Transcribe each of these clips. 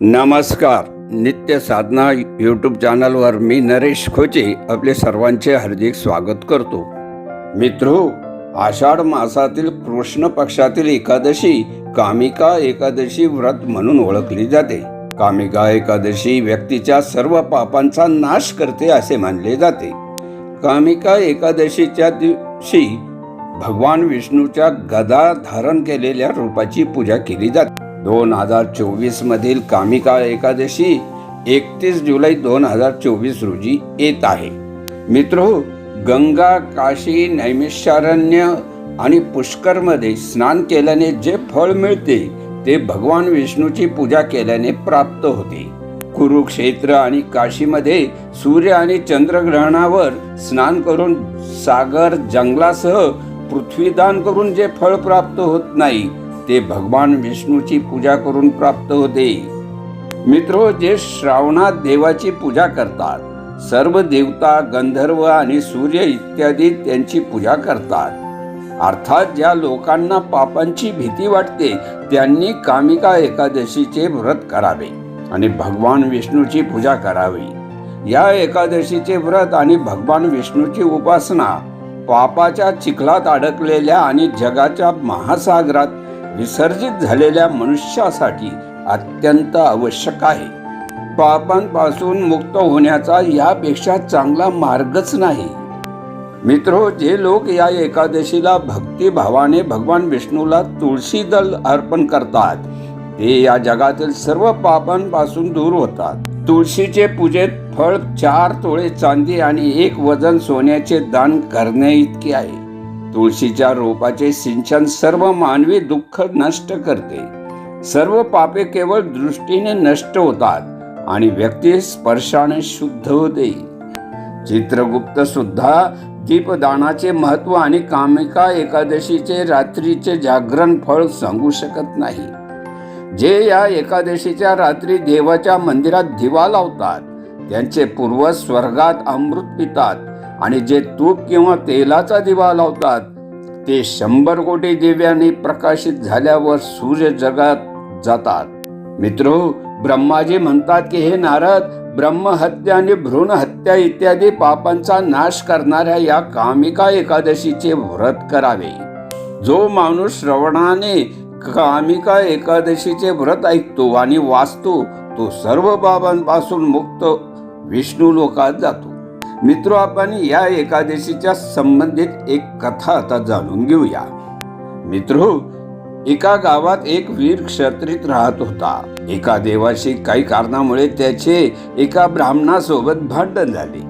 नमस्कार. नित्य साधना यूट्यूब चॅनलवर मी नरेश खोचे आपले सर्वांचे हार्दिक स्वागत करतो. मित्रो आषाढ मासातील कृष्ण पक्षातील एकादशी कामिका एकादशी व्रत म्हणून ओळखली जाते. कामिका एकादशी व्यक्तीच्या सर्व पापांचा नाश करते असे मानले जाते. कामिका एकादशीच्या दिवशी भगवान विष्णूच्या गदा धारण केलेल्या रूपाची पूजा केली जाते. दोन हजार चोवीस मधील एकादशी एकतीस जुलै दोन हजार चोवीस रोजी येत आहे. मित्र गंगा काशी नैमिषारण्य आणि पुष्करमध्ये स्नान केल्याने जे फळ मिळते ते भगवान विष्णूची पूजा केल्याने प्राप्त होते. कुरुक्षेत्र आणि काशीमध्ये सूर्य आणि चंद्रग्रहणावर स्नान करून सागर जंगलासह पृथ्वीदान करून जे फळ प्राप्त होत नाही ते भगवान विष्णूची पूजा करून प्राप्त होते. मित्र जे श्रावणात देवाची पूजा करतात सर्व देवता गंधर्व आणि सूर्य इत्यादी त्यांची पूजा करतात. अर्थात ज्या लोकांना पापांची भीती वाटते त्यांनी कामिका एकादशीचे व्रत करावे आणि भगवान विष्णूची पूजा करावी. या एकादशीचे व्रत आणि भगवान विष्णूची उपासना पापाच्या चिखलात अडकलेल्या आणि जगाच्या महासागरात विसर्जित झालेल्या मनुष्यासाठी अत्यंत आवश्यक आहे. पापांपासून मुक्त होण्याचा यापेक्षा चांगला मार्गच नाही. मित्रो जे लोक या एकादशीला भक्तिभावाने भगवान विष्णूला तुळशी दल अर्पण करतात ते या जगातील सर्व पापांपासून दूर होतात. तुळशीचे पूजेत फळ चार तोळे चांदी आणि एक वजन सोन्याचे दान करणे इतके आहे. तुळशीच्या रोपाचे सिंचन सर्व मानवी दुःख नष्ट करते. सर्व पापे केवळ दृष्टीने नष्ट होतात आणि व्यक्ती स्पर्शाने शुद्ध होते. चित्रगुप्त सुद्धा दीपदानाचे महत्त्व आणि कामिका एकादशीचे रात्रीचे जागरण फळ सांगू शकत नाही. जे या एकादशीच्या रात्री देवाच्या मंदिरात दिवा लावतात त्यांचे पूर्वज स्वर्गात अमृत पितात. आणि जे तूप किंवा तेलाचा दिवा लावतात ते शंभर कोटी दिव्याने प्रकाशित झाल्यावर सूर्य जगात जातात. मित्रो ब्रह्माजी म्हणतात की हे नारद ब्रह्महत्या आणि भ्रूण हत्या इत्यादी पापांचा नाश करणाऱ्या या कामिका एकादशीचे व्रत करावे. जो माणूस श्रवणाने कामिका एकादशीचे व्रत ऐकतो आणि वाचतो तो सर्व बाबांपासून मुक्त विष्णू लोकात जातो. मित्र आपण या एकादशीच्या संबंधित एक कथा आता जाणून घेऊया. मित्र एका गावात एक वीर क्षत्रित राहत होता. एका देवाशी काही कारणामुळे त्याचे एका ब्राह्मणासोबत भांडण झाले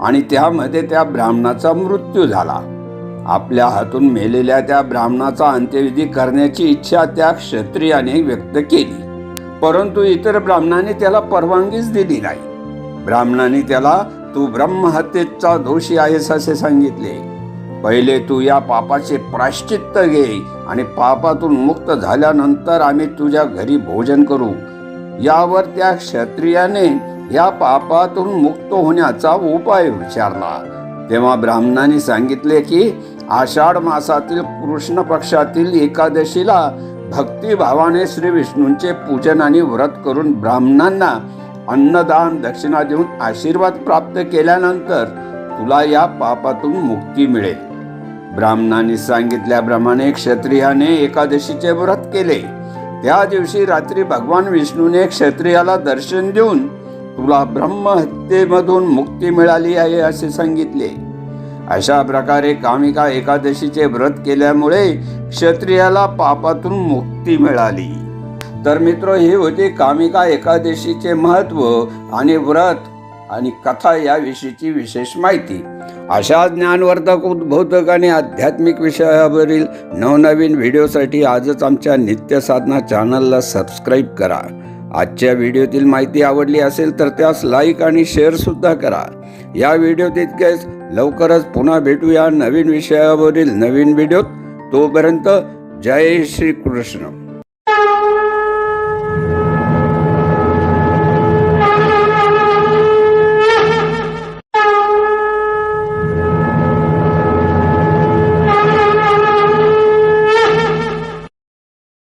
आणि त्यामध्ये त्या ब्राह्मणाचा मृत्यू झाला. आपल्या हातून मेलेल्या त्या ब्राह्मणाचा अंत्यविधी करण्याची इच्छा त्या क्षत्रियाने व्यक्त केली. परंतु इतर ब्राह्मणाने त्याला परवानगीच दिली नाही. ब्राह्मणाने त्याला तू ब्रह्महत्येचा दोषी आहेस असे सांगितले. पहिले तू या पापाचे प्राश्चित्त घे आणि पापातून मुक्त झाल्यानंतर आम्ही तुझ्या घरी भोजन करू. यावर त्या क्षत्रियाने या पापातून मुक्त होण्याचा उपाय विचारला. तेव्हा ब्राह्मणाने सांगितले की आषाढ मासातील कृष्ण पक्षातील एकादशीला भक्तिभावाने श्री विष्णूंचे पूजन आणि व्रत करून ब्राह्मणांना अन्नदान दक्षिणा देऊन आशीर्वाद प्राप्त केल्यानंतर तुला या पापातून मुक्ती मिळेल. ब्राह्मणाने सांगितल्याप्रमाणे क्षत्रियाने एकादशीचे व्रत केले. त्या दिवशी रात्री भगवान विष्णूने क्षत्रियाला दर्शन देऊन तुला ब्रह्महत्येमधून मुक्ती मिळाली आहे असे सांगितले. अशा प्रकारे कामिका एकादशीचे व्रत केल्यामुळे क्षत्रियाला पापातून मुक्ती मिळाली. तर मित्र ही होती कामिका एकादशीचे महत्त्व आणि व्रत आणि कथा याविषयीची विशेष माहिती. अशा ज्ञानवर्धक उद्बोधक आणि आध्यात्मिक विषयावरील नवनवीन व्हिडिओसाठी आजच आमच्या नित्य साधना चॅनलला सबस्क्राईब करा. आजच्या व्हिडिओतील माहिती आवडली असेल तर त्यास लाईक आणि शेअरसुद्धा करा. या व्हिडिओ तितकेच लवकरच पुन्हा भेटूया नवीन विषयावरील नवीन व्हिडिओत. तोपर्यंत जय श्री कृष्ण